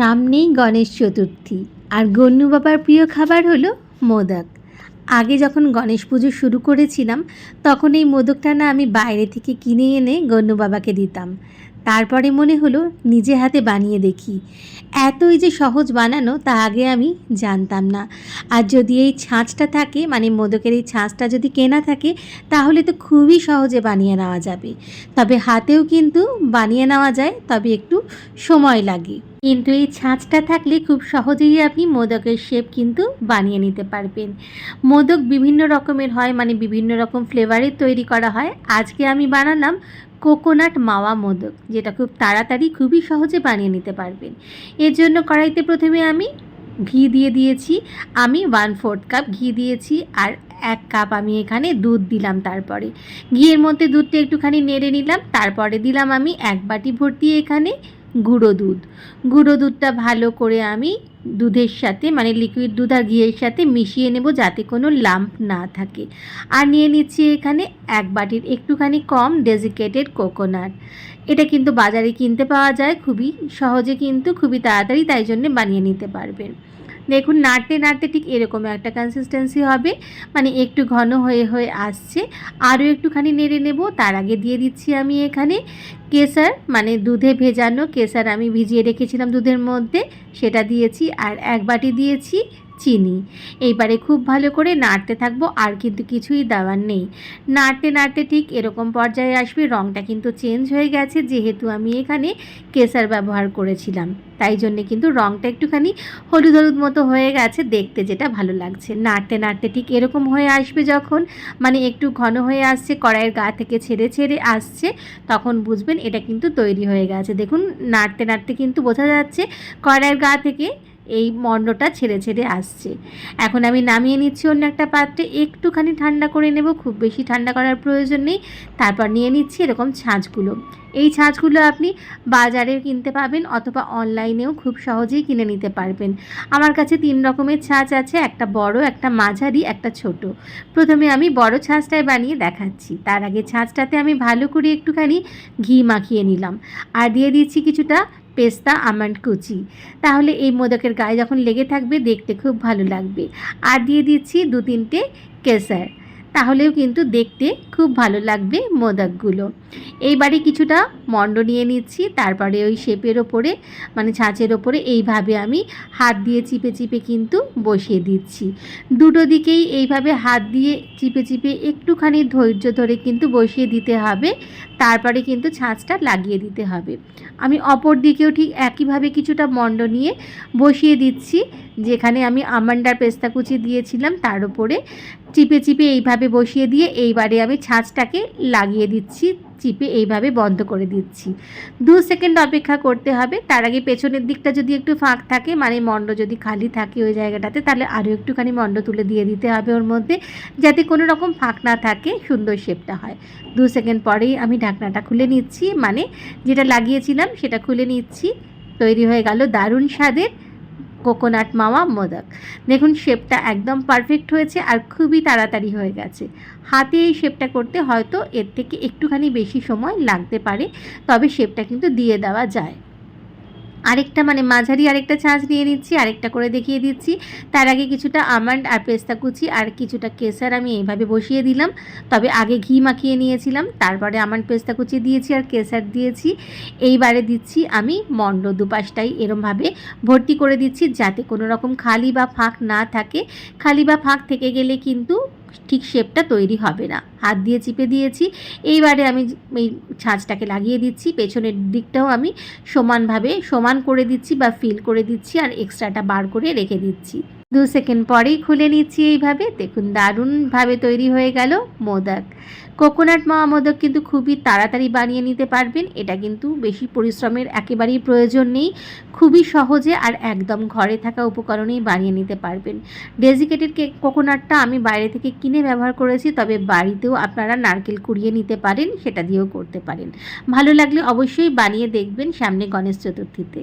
সামনেই গণেশ চতুর্থী। আর গন্নু বাবার প্রিয় খাবার হলো মোদক। আগে যখন গণেশ পুজো শুরু করেছিলাম, তখন এই মোদকটা না আমি বাইরে থেকে কিনে এনে গন্নু বাবাকে দিতাম। তারপরে মনে হলো নিজে হাতে বানিয়ে দেখি। এতই যে সহজ বানানো তা আগে আমি জানতাম না। আর যদি এই ছাঁচটা থাকে মানে মোদকের এই ছাঁচটা যদি কেনা থাকে, তাহলে তো খুবই সহজে বানিয়ে নেওয়া যাবে। তবে হাতেও কিন্তু বানিয়ে নেওয়া যায়, তবে একটু সময় লাগে। কিন্তু এই ছাঁচটা থাকলে খুব সহজেই আপনি মোদকের শেপ কিন্তু বানিয়ে নিতে পারবেন। মোদক বিভিন্ন রকমের হয় মানে বিভিন্ন রকম ফ্লেভারের তৈরি করা হয়। আজকে আমি বানালাম কোকোনাট মাওয়া মোদক, যেটা খুব তাড়াতাড়ি খুবই সহজে বানিয়ে নিতে পারবেন। এর জন্য কড়াইতে প্রথমে আমি ঘি দিয়ে দিয়েছি, আমি ওয়ান ফোর্থ কাপ ঘি দিয়েছি আর এক কাপ আমি এখানে দুধ দিলাম তারপরে। ঘিয়ের মধ্যে দুধটা একটুখানি নেড়ে নিলাম, তারপরে দিলাম আমি এক বাটি ভর্তি এখানে গুঁড়ো দুধ। গুঁড়ো দুধটা ভালো করে আমি দুধের সাথে মানে লিকুইড দুধ আর ঘিয়ের সাথে মিশিয়ে নেব যাতে কোনো লাম্প না থাকে। আর নিয়ে নিচ্ছি এখানে এক বাটির একটুখানি কম ডেজিকেটেড কোকোনাট এটা কিন্তু বাজারে কিনতে পাওয়া যায়, খুবই সহজে কিন্তু, খুবই তাড়াতাড়ি তাই জন্য বানিয়ে নিতে পারবেন। দেখুন, নাড়তে নাড়তে ঠিক এরকম একটা কনসিস্টেন্সি হবে। মানে একটু ঘন হয়ে হয়ে আসছে। আরও একটুখানি নেড়ে নেব। তার আগে দিয়ে দিচ্ছি আমি এখানে কেসার মানে দুধে ভেজানো কেসার আমি ভিজিয়ে রেখেছিলাম দুধের মধ্যে। সেটা দিয়েছি আর এক বাটি দিয়েছি চিনি। এইবারে খুব ভালো করে নাড়তে থাকব, আর কিন্তু কিছুই দেওয়ার নেই। নাড়তে নাড়তে ঠিক এরকম পর্যায়ে আসবে রঙটা কিন্তু চেঞ্জ হয়ে গেছে, যেহেতু আমি এখানে কেসার ব্যবহার করেছিলাম। তাই জন্যে কিন্তু রঙটা একটুখানি হলুদ হলুদ মতো হয়ে গেছে, দেখতে যেটা ভালো লাগছে। নাড়তে নাড়তে ঠিক এরকম হয়ে আসবে যখন মানে একটু ঘন হয়ে আসছে, কড়াইয়ের গা থেকে ছেড়ে ছেড়ে আসছে, তখন বুঝবেন এটা কিন্তু তৈরি হয়ে গেছে। দেখুন, নাড়তে নাড়তে কিন্তু বোঝা যাচ্ছে, কড়াইয়ের গা থেকে এই মণ্ডটা ছেড়ে ছেড়ে আসছে। এখন আমি নামিয়ে নিচ্ছি অন্য একটা পাত্রে, একটুখানি ঠান্ডা করে নেব, খুব বেশি ঠান্ডা করার প্রয়োজন নেই। তারপর নিয়ে নিচ্ছি এরকম ছাঁচগুলো। এই ছাঁচগুলো আপনি বাজারে কিনতে পাবেন অথবা অনলাইনেও খুব সহজেই কিনে নিতে পারবেন। আমার কাছে তিন রকমের ছাঁচ আছে, একটা বড়, একটা মাঝারি, একটা ছোট। প্রথমে আমি বড় ছাঁচটায় বানিয়ে দেখাচ্ছি। তার আগে ছাঁচটাতে আমি ভালো করে একটুখানি ঘি মাখিয়ে নিলাম। আর দিয়ে দিচ্ছি কিছুটা পেস্তা আমন্ড কুচি। তাহলে এই মোদকের গায়ে যখন লেগে থাকবে, দেখতে খুব ভালো লাগবে। আর দিয়ে দিচ্ছি দু তিনটে কেসার। তাহলেও কিন্তু দেখতে খুব ভালো লাগবে মোদকগুলো। এইবারে কিছুটা মণ্ড নিয়ে নিচ্ছি, তারপরে ওই শেপের ওপরে মানে ছাঁচের ওপরে এইভাবে আমি হাত দিয়ে চিপে চিপে কিন্তু বসিয়ে দিচ্ছি। দুটো দিকেই এইভাবে হাত দিয়ে চিপে চিপে একটুখানি ধৈর্য ধরে কিন্তু বসিয়ে দিতে হবে, তারপরে কিন্তু ছাঁচটা লাগিয়ে দিতে হবে। আমি অপর দিকেও ঠিক একইভাবে কিছুটা মণ্ড নিয়ে বসিয়ে দিচ্ছি, যেখানে আমি আমান্ডার পেস্তা কুচি দিয়েছিলাম, তার উপরে চিপে চিপে এইভাবে বসিয়ে দিয়ে এইবারে আমি ছাঁচটাকে লাগিয়ে দিচ্ছি, চিপে এইভাবে বন্ধ করে দিচ্ছি। দু সেকেন্ড অপেক্ষা করতে হবে, তার আগে পেছনের দিকটা যদি একটু ফাঁক থাকে মানে মণ্ড যদি খালি থাকে ওই জায়গাটাতে, তাহলে আরও একটুখানি মণ্ড তুলে দিয়ে দিতে হবে ওর মধ্যে, যাতে কোনো রকম ফাঁক না থাকে, সুন্দর শেপটা হয়। দু সেকেন্ড পরেই আমি ঢাকনাটা খুলে নিচ্ছি মানে যেটা লাগিয়েছিলাম সেটা খুলে নিচ্ছি। তৈরি হয়ে গেল দারুণ স্বাদের কোকোনাট মাওয়া মোদক। দেখুন, শেপটা একদম পারফেক্ট হয়েছে আর খুবই তাড়াতাড়ি হয়ে গেছে। হাতে এই শেপটা করতে হয়তো এর থেকে একটুখানি বেশি সময় লাগতে পারে, তবে শেপটা কিন্তু দিয়ে দেওয়া যায়। আরেকটা মানে মাঝারি আরেকটা ছাঁচ নিয়ে নিচ্ছি, আরেকটা করে দেখিয়ে দিচ্ছি। তার আগে কিছুটা আমান্ড আর পেস্তা কুচি আর কিছুটা কেসার আমি এইভাবে বসিয়ে দিলাম। তবে আগে ঘি মাখিয়ে নিয়েছিলাম, তারপরে আমান্ড পেস্তা কুচি দিয়েছি আর কেসার দিয়েছি। এইবারে দিচ্ছি আমি মণ্ড দুপাশটাই এরমভাবে ভর্তি করে দিচ্ছি যাতে কোনো রকম খালি বা ফাঁক না থাকে। খালি বা ফাঁক থেকে গেলে কিন্তু ঠিক শেপটা তৈরি হবে না। হাত দিয়ে চিপে দিয়েছি। এইবারে আমি এই ছাঁচটাকে লাগিয়ে দিচ্ছি। পেছনের দিকটাও আমি সমানভাবে সমান করে দিচ্ছি বা ফিল করে দিচ্ছি আর এক্সট্রাটা বার করে রেখে দিচ্ছি। দু সেকেন্ড পরেই খুলে নিচ্ছি এইভাবে। দেখুন, দারুণভাবে তৈরি হয়ে গেল মোদক। কোকোনাট মাওয়া মোদক কিন্তু খুবই তাড়াতাড়ি বানিয়ে নিতে পারবেন। এটা কিন্তু বেশি পরিশ্রমের একেবারেই প্রয়োজন নেই। খুবই সহজে আর একদম ঘরে থাকা উপকরণেই বানিয়ে নিতে পারবেন। ডেজিকেটেড কেক কোকোনাটটা আমি বাইরে থেকে কিনে ব্যবহার করেছি, তবে বাড়িতেও আপনারা নারকেল কুড়িয়ে নিতে পারেন, সেটা দিয়েও করতে পারেন। ভালো লাগলে অবশ্যই বানিয়ে দেখবেন সামনে গণেশ চতুর্থীতে।